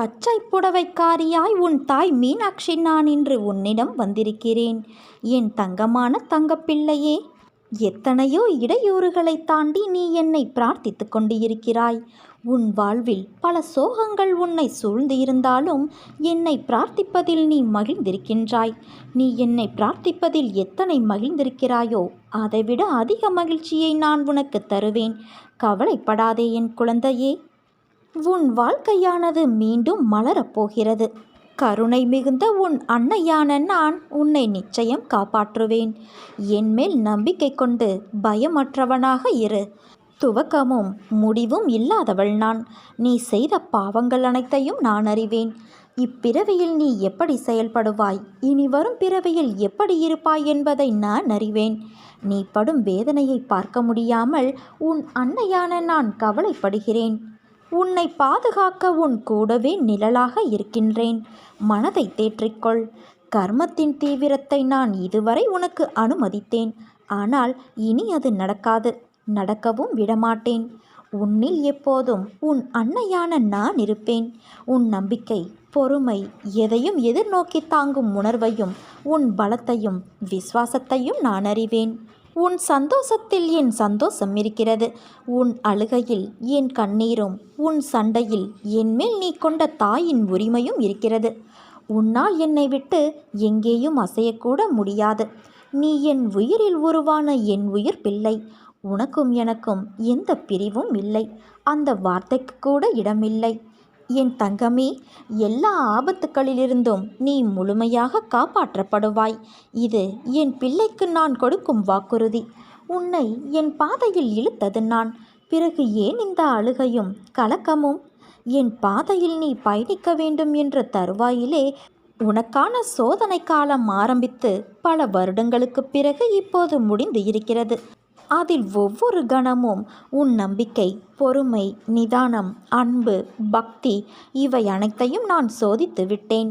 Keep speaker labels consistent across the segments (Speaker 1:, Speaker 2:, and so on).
Speaker 1: பச்சை புடவைக்காரியாய் உன் தாய் மீனாட்சி நான் இன்று உன்னிடம் வந்திருக்கிறேன். என் தங்கமான தங்கப்பிள்ளையே எத்தனையோ இடையூறுகளை தாண்டி நீ என்னை பிரார்த்தித்து கொண்டு இருக்கிறாய் உன் வாழ்வில் பல சோகங்கள் உன்னை சூழ்ந்து இருந்தாலும் என்னை பிரார்த்திப்பதில் நீ மகிழ்ந்திருக்கின்றாய். நீ என்னை பிரார்த்திப்பதில் எத்தனை மகிழ்ந்திருக்கிறாயோ அதைவிட அதிக மகிழ்ச்சியை நான் உனக்கு தருவேன். கவலைப்படாதே என் குழந்தையே உன் வாழ்க்கையானது மீண்டும் மலரப்போகிறது கருணை மிகுந்த உன் அன்னையான நான் உன்னை நிச்சயம் காப்பாற்றுவேன். என்மேல் நம்பிக்கை கொண்டு பயமற்றவனாக இரு. துவக்கமும் முடிவும் இல்லாதவள் நான். நீ செய்த பாவங்கள் அனைத்தையும் நான் அறிவேன். இப்பிறவியில் நீ எப்படி செயல்படுவாய்? இனி வரும் பிறவியில் எப்படி இருப்பாய் என்பதை நான் அறிவேன். நீ படும் வேதனையை பார்க்க முடியாமல் உன் அன்னையான நான் கவலைப்படுகிறேன். உன்னை பாதுகாக்க உன் கூடவே நிழலாக இருக்கின்றேன். மனதை தேற்றிக்கொள். கர்மத்தின் தீவிரத்தை நான் இதுவரை உனக்கு அனுமதித்தேன். ஆனால் இனி அது நடக்காது. நடக்கவும் விடமாட்டேன். உன்னில் எப்போதும் உன் அன்னையான நான் இருப்பேன். உன் நம்பிக்கை பொறுமை எதையும் எதிர்நோக்கி தாங்கும் உணர்வையும் உன் பலத்தையும் விசுவாசத்தையும் நான் அறிவேன். உன் சந்தோஷத்தில் என் சந்தோஷம் இருக்கிறது. உன் அழுகையில் என் கண்ணீரும் உன் சண்டையில் என்மேல் நீ கொண்ட தாயின் உரிமையும் இருக்கிறது. உன்னால் என்னை விட்டு எங்கேயும் அசையக்கூட முடியாது. நீ என் உயிரில் உருவான என் உயிர் பிள்ளை. உனக்கும் எனக்கும் எந்த பிரிவும் இல்லை. அந்த வார்த்தைக்கு கூட இடமில்லை. என் தங்கமே எல்லா ஆபத்துக்களிலிருந்தும் நீ முழுமையாக காப்பாற்றப்படுவாய். இது என் பிள்ளைக்கு நான் கொடுக்கும் வாக்குறுதி. உன்னை என் பாதையில் இழுத்தது நான். பிறகு ஏன் இந்த அழுகையும் கலக்கமும்? என் பாதையில் நீ பயணிக்க வேண்டும் என்ற தருவாயிலே உனக்கான சோதனை காலம் ஆரம்பித்து பல வருடங்களுக்கு பிறகு இப்போது முடிந்து இருக்கிறது. அதில் ஒவ்வொரு கணமும் உன் நம்பிக்கை பொறுமை நிதானம் அன்பு பக்தி இவை அனைத்தையும் நான் சோதித்து விட்டேன்.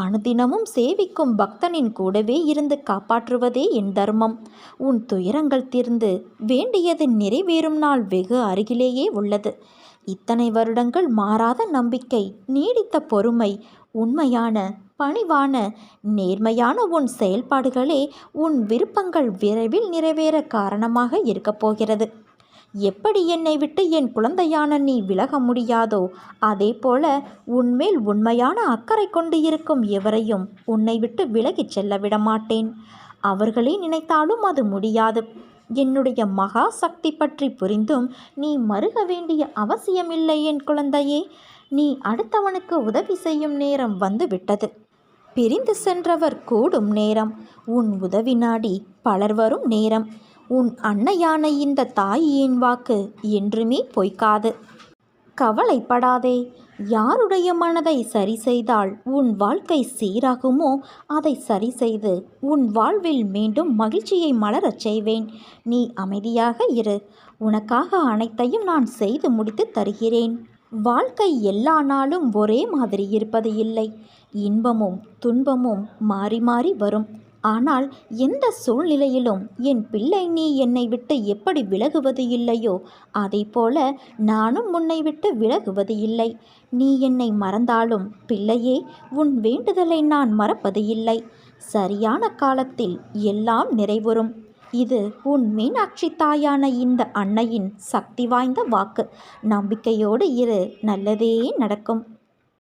Speaker 1: அனுதினமும் சேவிக்கும் பக்தனின் கூடவே இருந்து காப்பாற்றுவதே என் தர்மம். உன் துயரங்கள் தீர்ந்து வேண்டியது நிறைவேறும் நாள் வெகு அருகிலேயே உள்ளது. இத்தனை வருடங்கள் மாறாத நம்பிக்கை நீடித்த பொறுமை உண்மையான பணிவான நேர்மையான உன் செயல்பாடுகளே உன் விருப்பங்கள் விரைவில் நிறைவேற காரணமாக இருக்கப் போகிறது. எப்படி என்னை விட்டு என் குழந்தையான நீ விலக முடியாதோ அதே போல உன்மேல் உண்மையான அக்கறை கொண்டு இருக்கும் எவரையும் உன்னை விட்டு விலகிச் செல்ல விடமாட்டேன். அவர்களே நினைத்தாலும் அது முடியாது. என்னுடைய மகா சக்தி பற்றி புரிந்தும் நீ மறுக வேண்டிய அவசியமில்லை என் குழந்தையே. நீ அடுத்தவனுக்கு உதவி செய்யும் நேரம் வந்து விட்டது பிரிந்து சென்றவர் கூடும் நேரம். உன் உதவி நாடி பலர் வரும் நேரம். உன் அன்னையான இந்த தாயின் வாக்கு என்றுமே பொய்க்காது. கவலைப்படாதே. யாருடைய மனதை சரி செய்தால் உன் வாழ்க்கை சீராகுமோ அதை சரி செய்து உன் வாழ்வில் மீண்டும் மகிழ்ச்சியை மலரச் செய்வேன். நீ அமைதியாக இரு. உனக்காக அனைத்தையும் நான் செய்து முடித்து தருகிறேன். வாழ்க்கை எல்லா நாளும் ஒரே மாதிரி இருப்பது இல்லை. இன்பமும் துன்பமும் மாறி மாறி வரும். ஆனால் எந்த சூழ்நிலையிலும் என் பிள்ளை நீ என்னை விட்டு எப்படி விலகுவது இல்லையோ அதை போல நானும் உன்னை விட்டு விலகுவது இல்லை. நீ என்னை மறந்தாலும் பிள்ளையே உன் வேண்டுதலை நான் மறப்பது இல்லை. சரியான காலத்தில் எல்லாம் நிறைவுறும். இது உன் மீனாட்சி தாயான இந்த அன்னையின் சக்தி வாய்ந்த வாக்கு. நம்பிக்கையோடு இரு நல்லதே நடக்கும்.